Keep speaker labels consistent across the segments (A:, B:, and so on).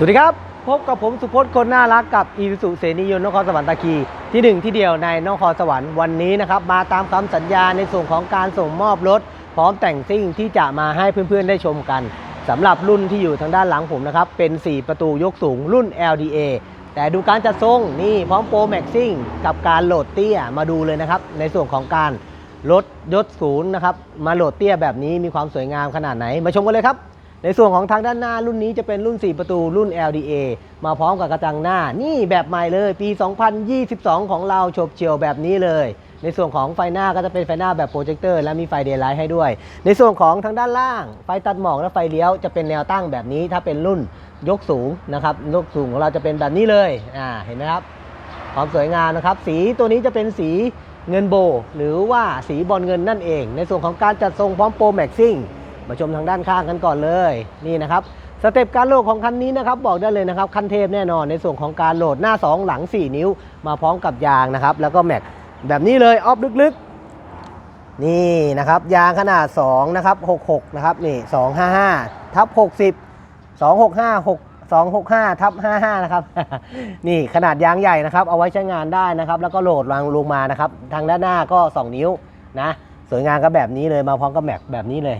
A: สวัสดีครับ พบกับผมสุพจน์คนน่ารักกับอีสุเสนียนนครสวรรค์ตะคีที่หนึ่งที่เดียวในนครสวรรค์วันนี้นะครับ มาตามคำสัญญาในส่วนของการส่งมอบรถ พร้อมแต่งซิ่งที่จะมาให้เพื่อนๆได้ชมกันสำหรับรุ่นที่อยู่ทางด้านหลังผมนะครับ เป็น 4 ประตูยกสูงรุ่น LDA แต่ดูการจัดทรงนี่พร้อมโปรแม็กซิ่งกับการโหลดเตี้ยมาดูเลยนะครับ ในส่วนของการลดยศศูนย์นะครับมาโหลดเตี้ยแบบนี้มีความสวยงามขนาดไหน มาชมกันเลยครับ ในส่วนของทางด้านหน้ารุ่นนี้จะเป็นรุ่น 4 ประตูรุ่น LDA มาพร้อมกับกระจังหน้า นี่แบบใหม่เลย ปี 2022 ของเราฉบเฉียวแบบนี้เลย ในส่วนของไฟหน้าก็จะเป็นไฟหน้าแบบโปรเจคเตอร์และมีไฟเดย์ไลท์ให้ด้วย ในส่วนของทางด้านล่าง ไฟตัดหมอกและไฟเลี้ยวจะเป็นแนวตั้งแบบนี้ ถ้าเป็นรุ่นยกสูงนะครับยกสูงของเราจะเป็นแบบนี้เลยอ่าเห็นไหมครับความสวยงามนะครับ สีตัวนี้จะเป็นสีเงินโบ หรือว่าสีบอลเงินนั่นเอง ในส่วนของการจัดทรงพร้อมโปรแม็กซิ่ง มาชมทางด้านข้างกันก่อนเลยนี่นะครับสเต็ปการโหลดของคันนี้นะครับบอกได้เลยนะครับคันเทพแน่นอนในส่วนของการโหลดหน้า 2 หลัง 4 นิ้ว มาพร้อมกับยางนะครับ แล้วก็แม็กแบบนี้เลยออฟลึกๆ นี่นะครับยางขนาด2นะครับ66นะครับนี่255ทับ60 265 6 265ทับ55นะครับนี่ขนาดยางใหญ่นะครับ เอาไว้ใช้งานได้นะครับ แล้วก็โหลดวางลงมานะครับ ทางด้านหน้าก็ 2 นิ้วนะสวยงามก็แบบนี้เลยมาพร้อมกับแม็กแบบนี้เลย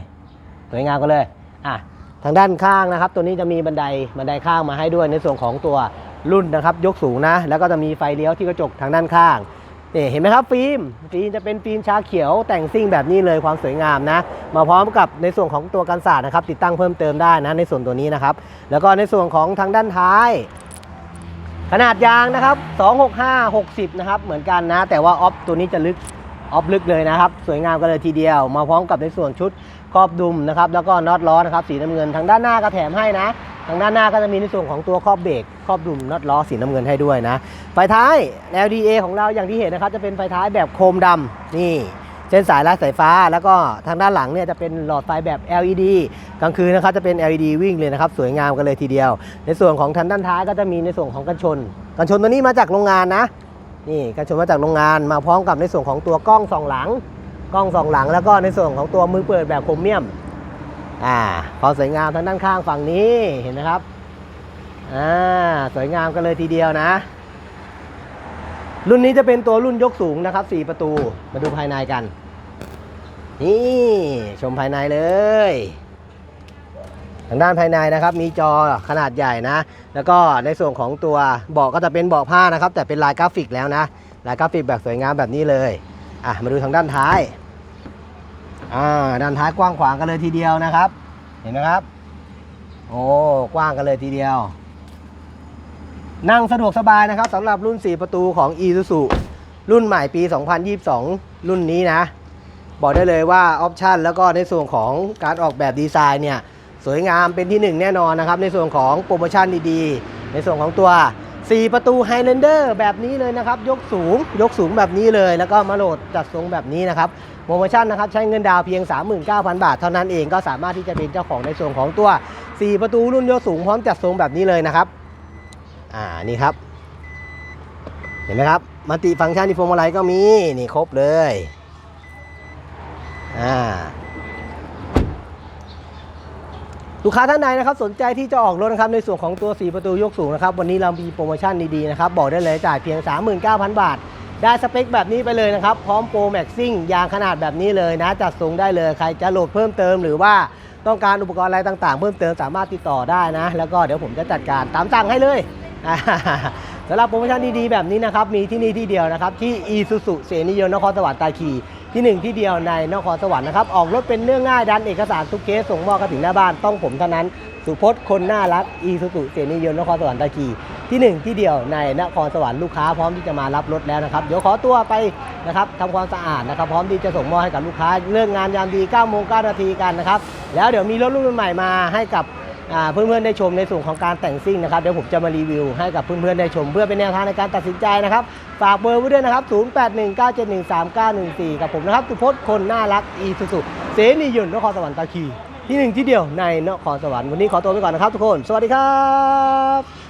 A: สวยงามก็เลยอะทางด้านข้างนะครับ ตัวนี้จะมีบันไดบันไดข้างมาให้ด้วยในส่วนของตัวรุ่นนะครับ ยกสูงนะ แล้วก็จะมีไฟเลี้ยวที่กระจกทางด้านข้างนี่เห็นไหมครับฟิล์มฟิล์มจะเป็นฟิล์มชาเขียวแต่งซิ่งแบบนี้เลยความสวยงามนะ มาพร้อมกับในส่วนของตัวกันศาสตร์นะครับ ติดตั้งเพิ่มเติมได้นะในส่วนตัวนี้นะครับ แล้วก็ในส่วนของทางด้านท้าย ขนาดยางนะครับ 265 60 นะครับ เหมือนกันนะ แต่ว่าออฟตัวนี้จะลึกออฟลึกเลยนะครับ สวยงามกันเลยทีเดียว มาพร้อมกับในส่วนชุด ครอบดุมนะครับแล้วก็น็อตล้อนะครับสีน้ำเงินทางด้านหน้าก็แถมให้นะ ทางด้านหน้าก็จะมีในส่วนของตัวครอบเบรกครอบดุมน็อตล้อสีน้ำเงินให้ด้วยนะไฟท้าย LDA ของเราอย่างที่เห็นนะครับจะเป็นไฟท้ายแบบโคมดำนี่เส้นสายลายสายฟ้า แล้วก็ทางด้านหลังเนี่ยจะเป็นหลอดไฟแบบ LED กลางคืนนะครับจะเป็น LED วิ่งเลยนะครับ สวยงามกันเลยทีเดียว ในส่วนของทางด้านท้ายก็จะมีในส่วนของกันชน กันชนตัวนี้มาจากโรงงานนะนี่กันชนมาจากโรงงานมาพร้อมกับในส่วนของตัวกล้องสองหลัง กล้องสองหลังแล้วก็ในส่วนของตัวมือเปิดแบบโครเมียม อ่าความสวยงามทางด้านข้างฝั่งนี้เห็นนะครับอ่าสวยงามกันเลยทีเดียวนะ รุ่นนี้จะเป็นตัวรุ่นยกสูงนะครับ 4 ประตูมาดูภายในกัน นี่ชมภายในเลยทางด้านภายในนะครับมีจอขนาดใหญ่นะ แล้วก็ในส่วนของตัวเบาะก็จะเป็นเบาะผ้านะครับ แต่เป็นลายกราฟิกแล้วนะลายกราฟิกแบบสวยงามแบบนี้เลย อะมาดูทางด้านท้ายอ่าด้านท้ายกว้างขวางกันเลยทีเดียวนะครับ เห็นไหมครับ โอ้กว้างกันเลยทีเดียว นั่งสะดวกสบายนะครับสำหรับรุ่น 4 ประตูของ Isuzu รุ่นใหม่ปี 2022 รุ่นนี้นะ บอกได้เลยว่าออปชันแล้วก็ในส่วนของการออกแบบดีไซน์เนี่ย สวยงามเป็นที่หนึ่งแน่นอนนะครับ ในส่วนของโปรโมชั่นดีๆ ในส่วนของตัว 4 ประตู Highlander แบบนี้เลยนะครับ ยกสูง ยกสูงแบบนี้เลย แล้วก็มาโหลดจัดทรงแบบนี้นะครับโปรโมชั่นนะครับ ใช้เงินดาวเพียง 39,000 บาท เท่านั้นเองก็สามารถที่จะเป็นเจ้าของในส่วนของตัว 4 ประตูรุ่นยกสูงพร้อมจัดทรงแบบนี้เลยนะครับ อ่านี่ครับ เห็นไหมครับมัลติฟังก์ชันที่พวงมาลัยก็มีนี่ครบเลย อ่า ลูกค้าท่านใดนะครับสนใจที่จะออกรถนะครับในส่วนของตัว 4 ประตูยกสูงนะครับวันนี้เรามีโปรโมชั่นดีๆนะครับบอกได้เลยจ่ายเพียง 39,000 บาท ได้สเปคแบบนี้ไปเลยนะครับ พร้อมโปรแม็กซิ่งยางขนาดแบบนี้เลยนะ จัดส่งได้เลยใครจะโหลดเพิ่มเติมหรือว่าต้องการอุปกรณ์อะไรต่างๆ เพิ่มเติมสามารถติดต่อได้นะ แล้วก็เดี๋ยวผมจะจัดการตามสั่งให้เลยสำหรับโปรโมชั่นดีๆแบบนี้นะครับมีที่นี่ที่เดียวนะครับที่ Isuzu เสนียนนครสวรรค์ตาคี ที่หนึ่งที่เดียวในนครสวรรค์นะครับ ออกรถเป็นเรื่องง่ายดันเอกสารทุกเคสส่งมอบกันถึงหน้าบ้านต้องผมเท่านั้น สุพจน์คนน่ารัก Isuzu เสนียนนครสวรรค์ตาคีที่หนึ่งที่เดียวในนครสวรรค์ลูกค้าพร้อมที่จะมารับรถแล้วนะครับ เดี๋ยวขอตัวไปนะครับทำความสะอาดนะครับ พร้อมที่จะส่งมอบให้กับลูกค้าเรื่องงานยามดี9โมง9นาทีกันนะครับแล้วเดี๋ยวมีรถรุ่นใหม่มาให้กับเพื่อนๆได้ชมในส่วนของการแต่งซิ่งนะครับเดี๋ยวผมจะมารีวิวให้กับเพื่อนๆได้ชม เพื่อเป็นแนวทางในการตัดสินใจนะครับ ฝากเบอร์ไว้ด้วยนะครับ 0819713914 กับผมนะครับสุพจน์คนน่ารักอีสุสุเสนียนต์นครสวรรค์ตาคีที่หนึ่งที่เดียวในนครสวรรค์วันนี้ขอตัวไปก่อนนะครับทุกคน สวัสดีครับ